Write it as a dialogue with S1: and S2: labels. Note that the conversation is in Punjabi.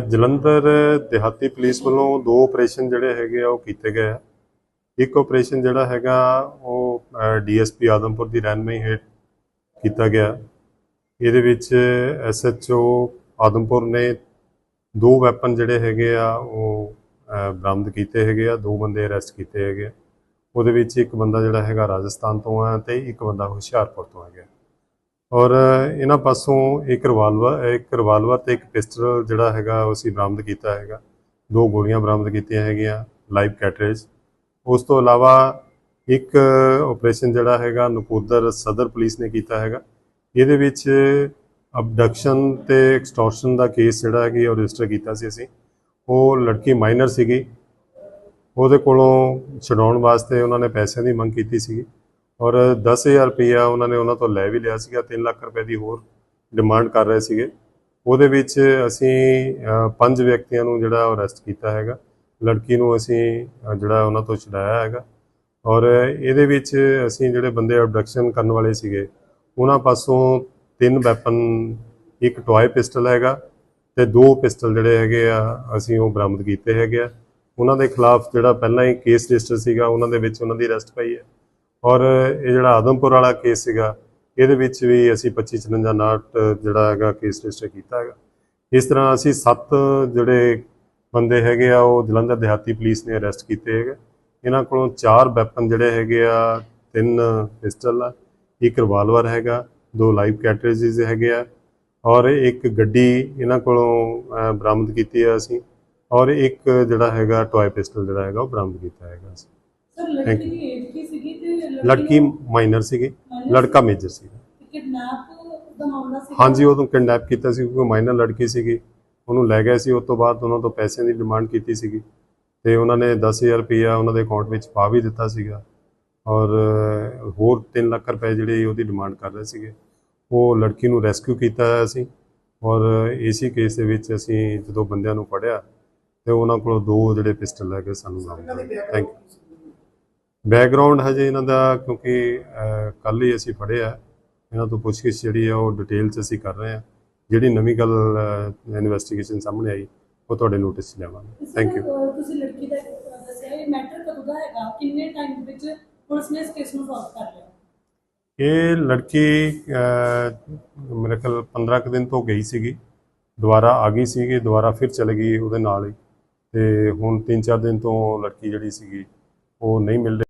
S1: ਜਲੰਧਰ ਦਿਹਾਤੀ ਪੁਲਿਸ ਵੱਲੋਂ ਦੋ ਆਪਰੇਸ਼ਨ ਜਿਹੜੇ ਹੈਗੇ ਆ ਉਹ ਕੀਤੇ ਗਏ ਆ। ਇੱਕ ਆਪਰੇਸ਼ਨ ਜਿਹੜਾ ਹੈਗਾ ਉਹ ਡੀਐਸਪੀ ਆਦਮਪੁਰ ਦੀ ਰਹਿਨਮਈ ਹੇਠ ਕੀਤਾ ਗਿਆ। ਇਹਦੇ ਵਿੱਚ ਐਸਐਚਓ ਆਦਮਪੁਰ ਨੇ ਦੋ ਵੈਪਨ ਜਿਹੜੇ ਹੈਗੇ ਆ ਉਹ ਬਰਾਮਦ ਕੀਤੇ ਹੈਗੇ ਆ। ਦੋ ਬੰਦੇ ਅਰੈਸਟ ਕੀਤੇ ਹੈਗੇ ਆ। ਉਹਦੇ ਵਿੱਚ ਇੱਕ ਬੰਦਾ ਜਿਹੜਾ ਹੈਗਾ ਰਾਜਸਥਾਨ ਤੋਂ ਆ ਤੇ ਇੱਕ ਬੰਦਾ ਹੁਸ਼ਿਆਰਪੁਰ ਤੋਂ ਹੈਗਾ ਔਰ ਇਹਨਾਂ ਪਾਸੋਂ ਇੱਕ ਰਿਵਾਲਵਰ ਇੱਕ ਰਿਵਾਲਵਰ ਤੇ ਇੱਕ ਪਿਸਟਲ ਜਿਹੜਾ ਹੈਗਾ ਅਸੀਂ ਬਰਾਮਦ ਕੀਤਾ ਹੈਗਾ। ਦੋ ਗੋਲੀਆਂ ਬਰਾਮਦ ਕੀਤੀਆਂ ਹੈਗੀਆਂ ਲਾਈਵ ਕੈਟਰੇਜ ਉਸ ਤੋਂ ਇਲਾਵਾ ਇੱਕ ਆਪਰੇਸ਼ਨ ਜਿਹੜਾ ਹੈਗਾ, ਨਕੋਦਰ ਸਦਰ ਪੁਲਿਸ ਨੇ ਕੀਤਾ ਹੈਗਾ। ਇਹਦੇ ਵਿੱਚ ਅਬਡਕਸ਼ਨ ਤੇ ਐਕਸਟੋਰਸ਼ਨ ਦਾ ਕੇਸ ਜਿਹੜਾ ਹੈਗੀ ਉਹ ਰਜਿਸਟਰ ਕੀਤਾ ਸੀ ਅਸੀਂ। ਉਹ ਲੜਕੀ ਮਾਈਨਰ ਸੀਗੀ। ਉਹਦੇ ਕੋਲੋਂ ਛਡਾਉਣ ਵਾਸਤੇ ਉਹਨਾਂ ਨੇ ਪੈਸਿਆਂ ਦੀ ਮੰਗ ਕੀਤੀ ਸੀਗੀ। ਔਰ 10000 ਰੁਪਇਆ ਉਹਨਾਂ ਨੇ ਉਹਨਾਂ ਤੋਂ ਲੈ ਵੀ ਲਿਆ ਸੀਗਾ 3 ਲੱਖ ਰੁਪਏ ਦੀ ਹੋਰ ਡਿਮਾਂਡ ਕਰ ਰਹੇ ਸੀਗੇ। ਉਹਦੇ ਵਿੱਚ ਅਸੀਂ ਪੰਜ ਵਿਅਕਤੀਆਂ ਨੂੰ ਜਿਹੜਾ ਅਰੈਸਟ ਕੀਤਾ ਹੈਗਾ। ਲੜਕੀ ਨੂੰ ਅਸੀਂ ਜਿਹੜਾ ਉਹਨਾਂ ਤੋਂ ਛਡਾਇਆ ਹੈਗਾ। ਔਰ ਇਹਦੇ ਵਿੱਚ ਅਸੀਂ ਜਿਹੜੇ ਬੰਦੇ ਅਬਡਕਸ਼ਨ ਕਰਨ ਵਾਲੇ ਸੀਗੇ, ਉਹਨਾਂ ਪਾਸੋਂ ਤਿੰਨ ਵੈਪਨ ਇੱਕ ਟੋਏ ਪਿਸਟਲ ਹੈਗਾ ਤੇ ਦੋ ਪਿਸਟਲ ਜਿਹੜੇ ਹੈਗੇ ਆ, ਅਸੀਂ ਉਹ ਬਰਾਮਦ ਕੀਤੇ ਹੈਗੇ ਆ। ਉਹਨਾਂ ਦੇ ਖਿਲਾਫ ਜਿਹੜਾ ਪਹਿਲਾਂ ਹੀ ਕੇਸ ਰਜਿਸਟਰ ਸੀਗਾ, ਉਹਨਾਂ ਦੇ ਵਿੱਚ ਉਹਨਾਂ ਦੀ ਅਰੈਸਟ ਪਈ ਹੈ। ਔਰ ਇਹ ਜਿਹੜਾ ਆਦਮਪੁਰ ਵਾਲਾ ਕੇਸ ਸੀਗਾ ਇਹਦੇ ਵਿੱਚ ਵੀ ਅਸੀਂ 2554 ਨਾਟ ਜਿਹੜਾ ਹੈਗਾ ਕੇਸ ਰਜਿਸਟਰ ਕੀਤਾ ਹੈਗਾ। ਇਸ ਤਰ੍ਹਾਂ ਅਸੀਂ ਸੱਤ ਜਿਹੜੇ ਬੰਦੇ ਹੈਗੇ ਆ ਉਹ ਜਲੰਧਰ ਦਿਹਾਤੀ ਪੁਲਿਸ ਨੇ ਅਰੈਸਟ ਕੀਤੇ ਹੈਗੇ। ਇਹਨਾਂ ਕੋਲੋਂ ਚਾਰ ਵੈਪਨ ਜਿਹੜੇ ਹੈਗੇ ਆ ਤਿੰਨ ਪਿਸਟਲ ਆ ਇੱਕ ਰਿਵਾਲਵਰ ਹੈਗਾ ਦੋ ਲਾਈਵ ਕੈਟਰੇਜਸ ਹੈਗੇ ਆ ਔਰ ਇੱਕ ਗੱਡੀ ਇਹਨਾਂ ਕੋਲੋਂ ਬਰਾਮਦ ਕੀਤੀ ਹੈ ਅਸੀਂ ਔਰ ਇੱਕ ਜਿਹੜਾ ਹੈਗਾ ਟੋਏ ਪਿਸਟਲ ਜਿਹੜਾ ਹੈਗਾ ਉਹ ਬਰਾਮਦ ਕੀਤਾ ਹੈਗਾ ਅਸੀਂ।
S2: ਸਰ ਲੜਕੀ ਏਜ ਕੀ ਸੀਗੀ?
S1: ਲੜਕੀ ਮਾਈਨਰ ਸੀਗੀ ਲੜਕਾ ਮੇਜਰ ਸੀਗਾ।
S2: ਕਿਡਨੈਪ ਦਾ ਮਾਮਲਾ ਸੀ
S1: ਹਾਂਜੀ ਉਹ ਤੋਂ ਕਿਡਨੈਪ ਕੀਤਾ ਸੀ ਕਿਉਂਕਿ ਮਾਈਨਰ ਲੜਕੀ ਸੀਗੀ। ਉਹਨੂੰ ਲੈ ਗਏ ਸੀ ਉਸ ਤੋਂ ਬਾਅਦ ਉਹਨਾਂ ਤੋਂ ਪੈਸਿਆਂ ਦੀ ਡਿਮਾਂਡ ਕੀਤੀ ਸੀਗੀ। ਤੇ ਉਹਨਾਂ ਨੇ 10000 ਰੁਪਇਆ ਉਹਨਾਂ ਦੇ ਅਕਾਊਂਟ ਵਿੱਚ ਪਾ ਵੀ ਦਿੱਤਾ ਸੀਗਾ। ਔਰ ਹੋਰ 3 ਲੱਖ ਰੁਪਏ ਜਿਹੜੇ ਉਹਦੀ ਡਿਮਾਂਡ ਕਰ ਰਹੇ ਸੀਗੇ ਉਹ ਲੜਕੀ ਨੂੰ ਰੈਸਕਿਊ ਕੀਤਾ ਅਸੀਂ ਔਰ ਇਸੇ ਕੇਸ ਦੇ ਵਿੱਚ ਅਸੀਂ ਜਦੋਂ ਬੰਦਿਆਂ ਨੂੰ ਫੜਿਆ ਤੇ ਉਹਨਾਂ ਕੋਲੋਂ ਦੋ ਜਿਹੜੇ ਪਿਸਟਲ ਲੈ ਕੇ ਸਾਨੂੰ ਬਰਾਮਦ ਥੈਂਕ ਯੂ ਬੈਕਗ੍ਰਾਉਂਡ ਹਜੇ ਇਹਨਾਂ ਦਾ ਕਿਉਂਕਿ ਕੱਲ ਹੀ ਅਸੀਂ ਫੜਿਆ ਇਹਨਾਂ ਤੋਂ ਪੁੱਛਗਿੱਛ ਜਿਹੜੀ ਆ ਉਹ ਡਿਟੇਲ 'ਚ ਅਸੀਂ ਕਰ ਰਹੇ ਹਾਂ ਜਿਹੜੀ ਨਵੀਂ ਗੱਲ ਇਨਵੈਸਟੀਗੇਸ਼ਨ ਸਾਹਮਣੇ ਆਈ ਉਹ ਤੁਹਾਡੇ ਨੋਟਿਸ 'ਚ ਲਿਆਵਾਂਗੇ। ਥੈਂਕ ਯੂ
S2: ਤੁਸੀਂ ਲੜਕੀ ਦਾ ਦੱਸਿਆ ਇਹ ਮੈਟਰ ਕਦੋਂ ਦਾ ਹੈਗਾ? ਕਿੰਨੇ ਟਾਈਮ ਦੇ ਵਿੱਚ ਪੁਲਿਸ ਨੇ ਇਸ ਕੇਸ ਨੂੰ ਸੋਲਵ ਕਰ ਲਿਆ?
S1: ਇਹ ਲੜਕੀ ਮੇਰੇ ਖਿਆਲ 15 ਕੁ ਦਿਨ ਤੋਂ ਗਈ ਸੀਗੀ। ਦੁਬਾਰਾ ਆ ਗਈ ਸੀਗੀ ਦੁਬਾਰਾ ਫਿਰ ਚਲੇ ਗਈ ਉਹਦੇ ਨਾਲ ਹੀ। ਤੇ ਹੁਣ 3-4 ਦਿਨ ਤੋਂ ਲੜਕੀ ਜਿਹੜੀ ਸੀਗੀ ਉਹ ਨਹੀਂ ਮਿਲ